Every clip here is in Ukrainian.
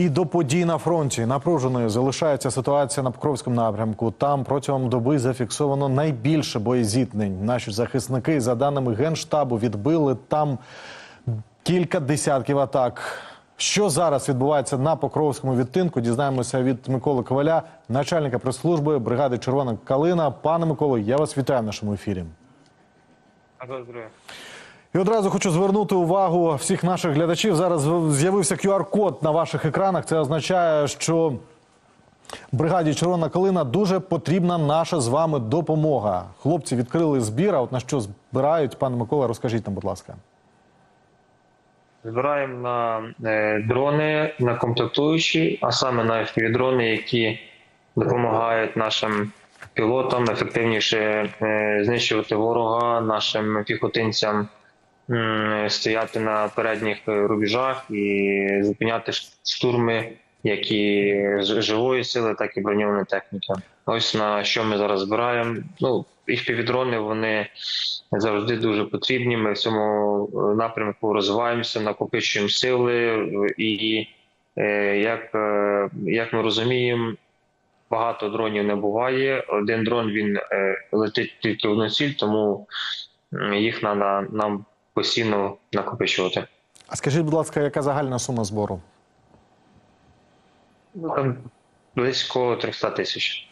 І до подій на фронті напруженою залишається ситуація на Покровському напрямку. Там протягом доби зафіксовано найбільше боєзіткнень. Наші захисники, за даними генштабу, відбили там кілька десятків атак. Що зараз відбувається на Покровському відтинку? Дізнаємося від Миколи Коваля, начальника прес-служби бригади Червона Калина. Пане Миколо, я вас вітаю в нашому ефірі. І одразу хочу звернути увагу всіх наших глядачів. Зараз з'явився QR-код на ваших екранах. Це означає, що бригаді Червона Калина дуже потрібна наша з вами допомога. Хлопці відкрили збір. А от на що збирають, пане Микола, розкажіть нам, будь ласка. Збираємо на е, дрони, на комплектуючі, а саме на FPV-дрони, які допомагають нашим пілотам ефективніше е, знищувати ворога, нашим піхотинцям стояти на передніх рубежах і зупиняти штурми, як і живої сили, так і броньованої техніки. Ось на що ми зараз збираємо. Ну, FPV-дрони, вони завжди дуже потрібні. Ми в цьому е, напрямку розвиваємося, накопичуємо сили, і е, як, е, як ми розуміємо, багато дронів не буває. Один дрон він летить тільки в ціль, тому їх треба нам постійно накопичувати. А скажіть, будь ласка, яка загальна сума збору? Ну, Там близько 300 тисяч.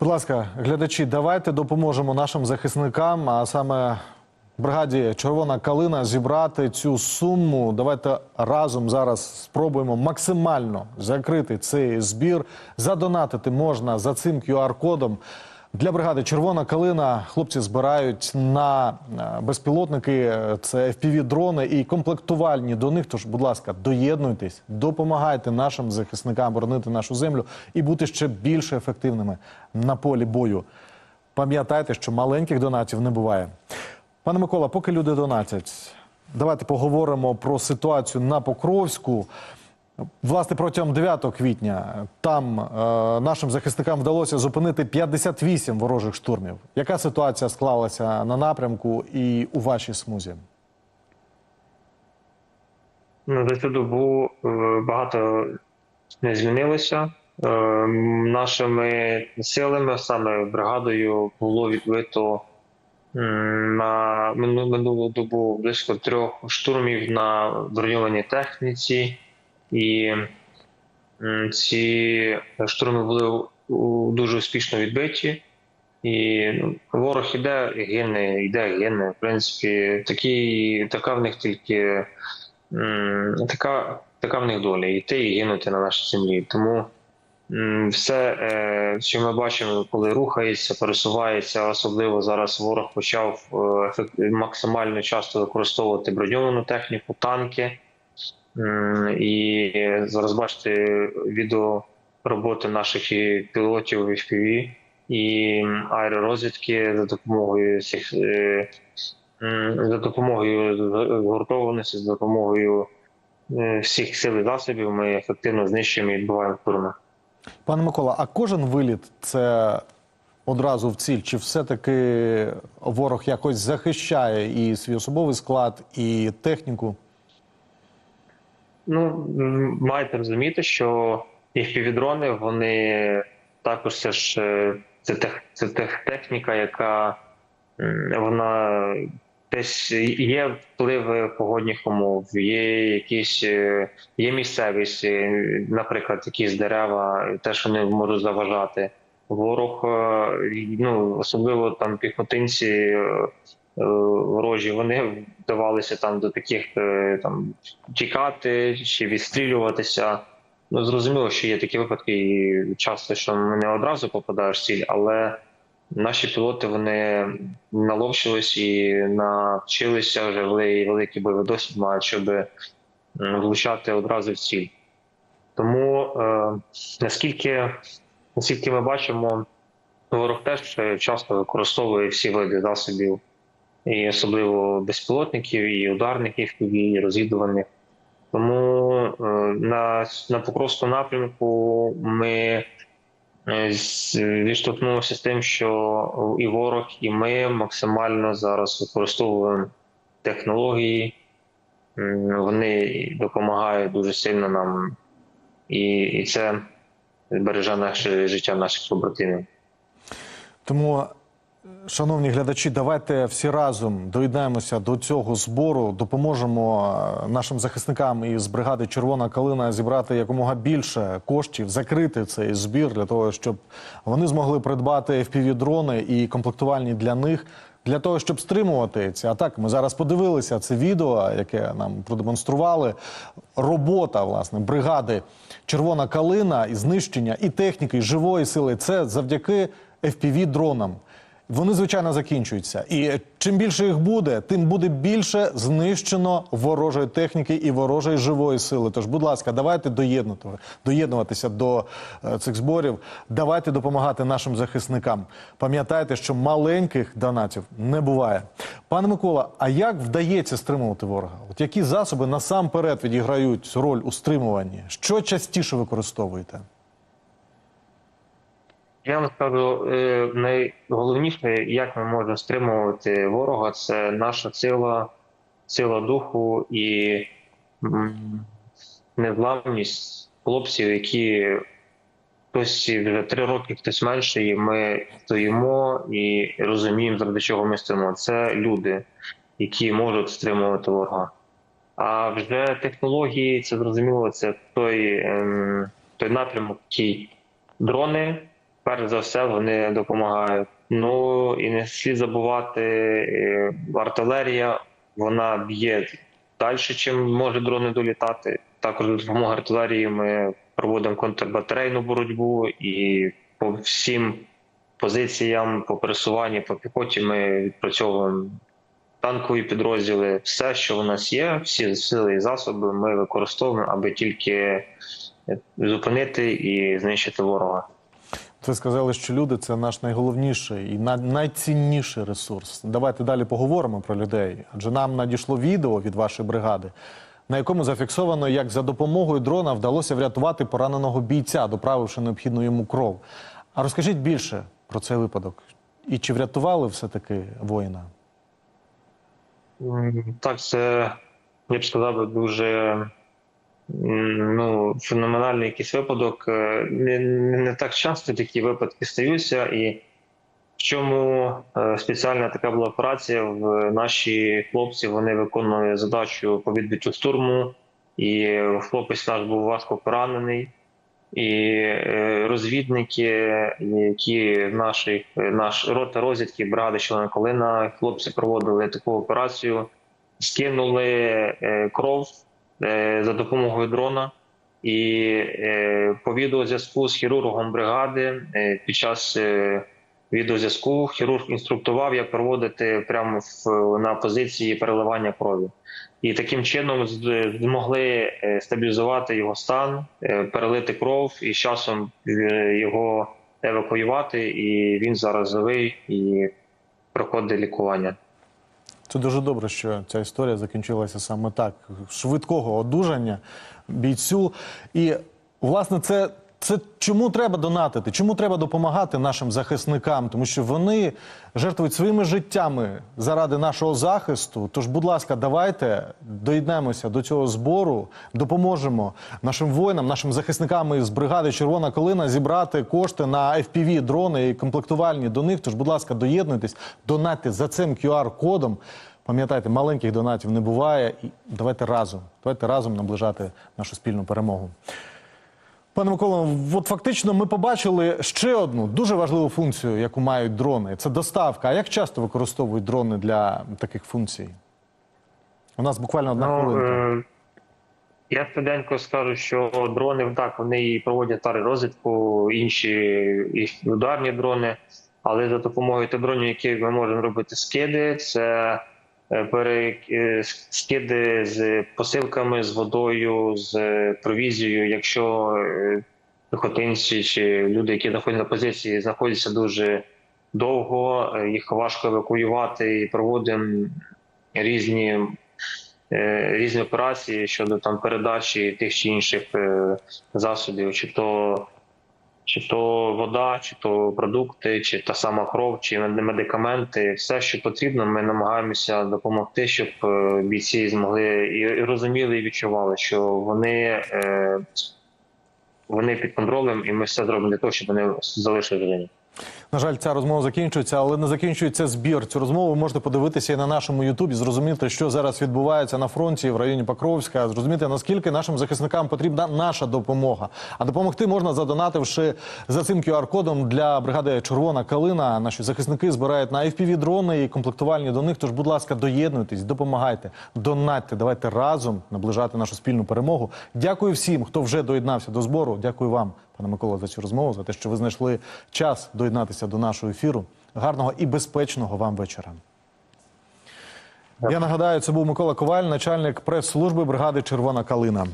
Будь ласка, глядачі, давайте допоможемо нашим захисникам, а саме бригаді Червона Калина зібрати цю суму. Давайте разом зараз спробуємо максимально закрити цей збір. Задонатити можна за цим QR-кодом. Для бригади Червона Калина хлопці збирають на е, безпілотники, е, це FPV-дрони і комплектувальні до них. Тож, будь ласка, доєднуйтесь, допомагайте нашим захисникам боронити нашу землю і бути ще більш ефективними на полі бою. Пам'ятайте, що маленьких донатів не буває. Пане Микола, поки люди донатять, давайте поговоримо про ситуацію на Покровську. Власне, протягом 9 квітня там е, нашим захисникам вдалося зупинити 58 ворожих штурмів. Яка ситуація склалася на напрямку і у вашій смузі? Ну, за цю добу е, багато не змінилося. Е, Нашими силами, саме бригадою, було відбито на мину- минулу добу близько трьох штурмів на броньованій техніці, і ці штурми були дуже успішно відбиті. І ну, ворог іде, гине, йде, гине. В принципі, такі, така в них тільки така, така в них доля йти і гинути на нашій землі. Тому все, е, що ми бачимо, коли рухається, пересувається, особливо зараз ворог почав е, максимально часто використовувати броньовану техніку, танки. І зараз бачите відео роботи наших і пілотів FPV і аеророзвідки за допомогою цих е, за допомогою згуртованості, за допомогою е, всіх сил і засобів ми ефективно знищуємо і відбуваємо штурми. Пане Микола, а кожен виліт це одразу в ціль? Чи все-таки ворог якось захищає і свій особовий склад, і техніку? Ну маєте розуміти, що FPV-дрони, вони також це ж е, це, тех, це тех, техніка, яка вона десь є впливи погодних умов, є якісь е, є місцевість, е, наприклад, якісь дерева, теж вони можуть заважати. Ворог, ну особливо там піхотинці. Е, ворожі, вони вдавалися там до таких е, там тікати чи відстрілюватися. Ну зрозуміло, що є такі випадки, і часто що не одразу попадаєш в ціль, але наші пілоти вони наловчились і навчилися вже вели- великий бойовий досвід мають, щоб влучати одразу в ціль. Тому е, наскільки, наскільки ми бачимо, ворог теж е, часто використовує всі види засобів і особливо безпілотників, і ударників, і розвідувальних. Тому е, на, на Покровському напрямку ми е, з- тим, що і ворог, і ми максимально зараз використовуємо технології. Вони допомагають дуже сильно нам і, і це збереже наше життя наших побратимів. Тому, шановні глядачі, давайте всі разом доєднаємося до цього збору, допоможемо е, нашим захисникам із бригади Червона калина зібрати якомога більше коштів, закрити цей збір для того, щоб вони змогли придбати FPV-дрони і комплектувальні для них. Для того щоб стримувати ці атаки, ми зараз подивилися це відео, яке нам продемонстрували. Робота власне бригади Червона калина і знищення і техніки, і живої сили це завдяки FPV-дронам. Вони звичайно закінчуються, і чим більше їх буде, тим буде більше знищено ворожої техніки і ворожої живої сили. Тож, будь ласка, давайте доєднувати, доєднуватися до е, цих зборів. Давайте допомагати нашим захисникам. Пам'ятайте, що маленьких донатів не буває. Пане Микола, а як вдається стримувати ворога? От які засоби насамперед відіграють роль у стримуванні? Що частіше використовуєте? Я вам скажу, е, найголовніше, як ми можемо стримувати ворога, це наша сила, сила духу і м, незламність хлопців, які хтось вже три роки, хтось менше, і ми стоїмо і розуміємо, заради чого ми стоїмо. Це люди, які можуть стримувати ворога. А вже технології, це зрозуміло, це той, ем, той напрямок, який дрони перш за все вони допомагають. Ну і не слід забувати, е, артилерія вона б'є далі, чим може дрони долітати. Також за допомогою артилерії ми проводимо контрбатарейну боротьбу і по всім позиціям, по пересуванню, по піхоті ми відпрацьовуємо танкові підрозділи. Все, що у нас є, всі сили і засоби ми використовуємо, аби тільки зупинити і знищити ворога. Ви сказали, що люди це наш найголовніший і найцінніший ресурс. Давайте далі поговоримо про людей. Адже нам надійшло відео від вашої бригади, на якому зафіксовано, як за допомогою дрона вдалося врятувати пораненого бійця, доправивши необхідну йому кров. А розкажіть більше про цей випадок. І чи врятували все-таки воїна? Так, це я б сказав дуже ну, феноменальний якийсь випадок. Е, Не, не, так часто такі випадки стаються, і в чому е, спеціальна така була операція. В наші хлопці вони виконували задачу по відбиттю штурму, і хлопець наш був важко поранений. І е, розвідники, які наші наш рота розвідки бригади Червона Колина, хлопці проводили таку операцію, скинули кров за допомогою дрона. І е, по відеозв'язку з хірургом бригади е, під час е, відеозв'язку хірург інструктував, як проводити прямо в, на позиції переливання крові. І таким чином змогли е, стабілізувати його стан, е, перелити кров і з часом е, його евакуювати. І він зараз живий і проходить лікування. Це дуже добре, що ця історія закінчилася саме так: швидкого одужання бійцю. І, власне, це, це чому треба донатити? Чому треба допомагати нашим захисникам? Тому що вони жертвують своїми життями заради нашого захисту. Тож, будь ласка, давайте доєднаємося до цього збору, допоможемо нашим воїнам, нашим захисникам із бригади Червона Калина зібрати кошти на fpv дрони і комплектувальні до них. Тож, будь ласка, доєднуйтесь, донатьте за цим QR-кодом. Пам'ятайте, маленьких донатів не буває. І давайте разом, давайте разом наближати нашу спільну перемогу. Пане Миколо, от фактично ми побачили ще одну дуже важливу функцію, яку мають дрони. Це доставка. А як часто використовують дрони для таких функцій? У нас буквально одна Ну, хвилинка. е, я швиденько скажу, що дрони так вони проводять розвідку, інші і ударні дрони. Але за допомогою тих дронів, які ми можемо робити скиди, це скиди з посилками, з водою, з е, провізією. Якщо е, піхотинці чи люди, які знаходяться на позиції, знаходяться дуже довго, е, їх важко евакуювати і проводимо різні е, різні операції щодо там передачі тих чи інших е, засобів, чи то, чи то вода, чи то продукти, чи та сама кров, чи медикаменти. Все, що потрібно, ми намагаємося допомогти, щоб е, бійці змогли і розуміли і відчували, що вони е, вони під контролем, і ми все зробимо для того, щоб вони залишили Україні. На жаль, ця розмова закінчується, але не закінчується збір. Цю розмову можете подивитися і на нашому Ютубі, зрозуміти, що зараз відбувається на фронті в районі Покровська, зрозуміти наскільки нашим захисникам потрібна наша допомога. А допомогти можна задонативши за цим QR-кодом для бригади Червона калина. Наші захисники збирають на fpv дрони і комплектувальні до них. Тож, будь ласка, доєднуйтесь, допомагайте, донатьте. Давайте разом наближати нашу спільну перемогу. Дякую всім, хто вже доєднався до збору. Дякую вам, пане Микола, за цю розмову, за те, що ви знайшли час доєднатися до нашого ефіру. Гарного і безпечного вам вечора. Я нагадаю, це був Микола Коваль, начальник прес-служби бригади Червона калина.